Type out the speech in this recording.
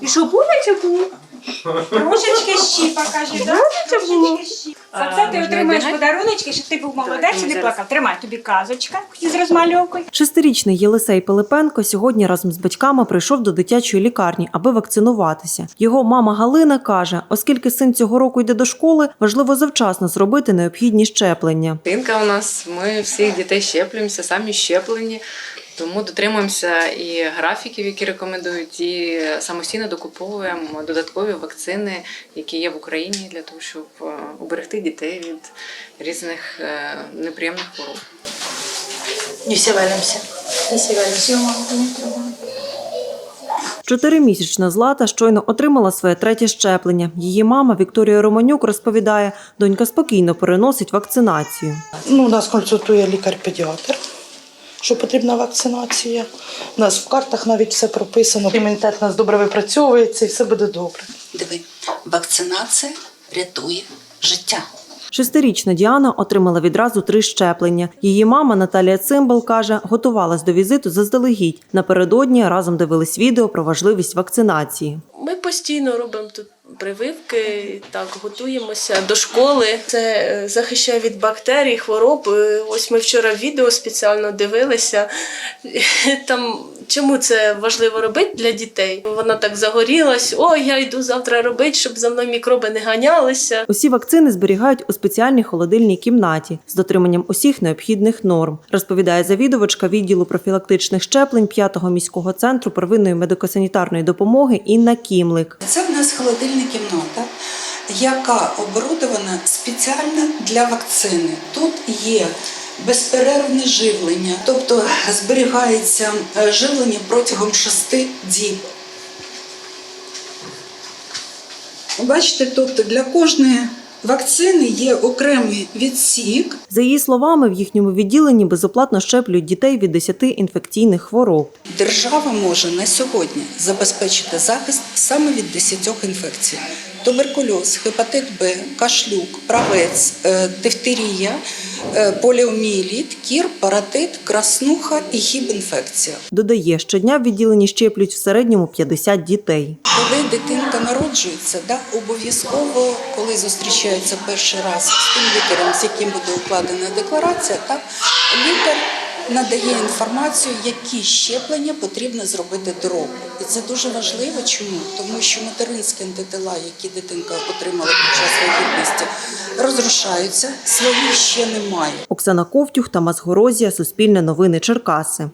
І що буде чи буде? Трошечки щіпа, каже, да? Трошечки щіпа. За це ти отримаєш подаруночки, щоб ти був молодець і не плакав. Тримай тобі казочка з розмальовкою. Шестирічний Єлисей Пилипенко сьогодні разом з батьками прийшов до дитячої лікарні, аби вакцинуватися. Його мама Галина каже, оскільки син цього року йде до школи, важливо завчасно зробити необхідні щеплення. Дитинка у нас, ми всіх дітей щеплюємося, самі щеплені. Тому дотримуємося і графіків, які рекомендують, і самостійно докуповуємо додаткові вакцини, які є в Україні, для того, щоб е, уберегти дітей від різних е, неприємних хвороб. Не валимся. Не валимся. Чотиримісячна Злата щойно отримала своє третє щеплення. Її мама Вікторія Романюк розповідає, донька спокійно переносить вакцинацію. Ну, нас консультує лікар-педіатр, що потрібна вакцинація. У нас в картах навіть все прописано. Імунітет у нас добре випрацьовується і все буде добре. Диви, вакцинація рятує життя. Шестирічна Діана отримала відразу три щеплення. Її мама Наталія Цимбал каже, готувалась до візиту заздалегідь. Напередодні разом дивились відео про важливість вакцинації. Ми постійно робимо тут прививки, так готуємося до школи. Це е, захищає від бактерій, хвороб. Е, Ось ми вчора відео спеціально дивилися. Там чому це важливо робити для дітей? Вона так загорілась. О, я йду завтра робити, щоб за мною мікроби не ганялися. Усі вакцини зберігають у спеціальній холодильній кімнаті з дотриманням усіх необхідних норм, розповідає завідувачка відділу профілактичних щеплень 5-го міського центру первинної медико-санітарної допомоги Інна Кімлик. Це нас холодильна кімната, яка оборудована спеціально для вакцини. Тут є безперервне живлення, тобто зберігається е, живлення протягом 6 діб. Бачите, тобто для кожної вакцини є окремий відсік, За її словами, в їхньому відділенні безоплатно щеплюють дітей від 10 інфекційних хвороб. Держава може на сьогодні забезпечити захист саме від 10 інфекцій: туберкульоз, гепатит Б, кашлюк, правець, е, дифтерія, поліомієліт, кір, паратит, краснуха і хібінфекція. Додає, щодня в відділенні щеплюють в середньому 50 дітей. Коли дитинка народжується, да, обов'язково, коли зустрічається перший раз з тим лікарем, з яким буде укладена декларація, так, лікар надає інформацію, які щеплення потрібно зробити до року. І це дуже важливо. Чому? Тому що материнські антитела, які дитинка отримала під час вагітності, розрушаються, своїх ще немає. Оксана Ковтюх, Тамас Горозія, Суспільне новини Черкаси.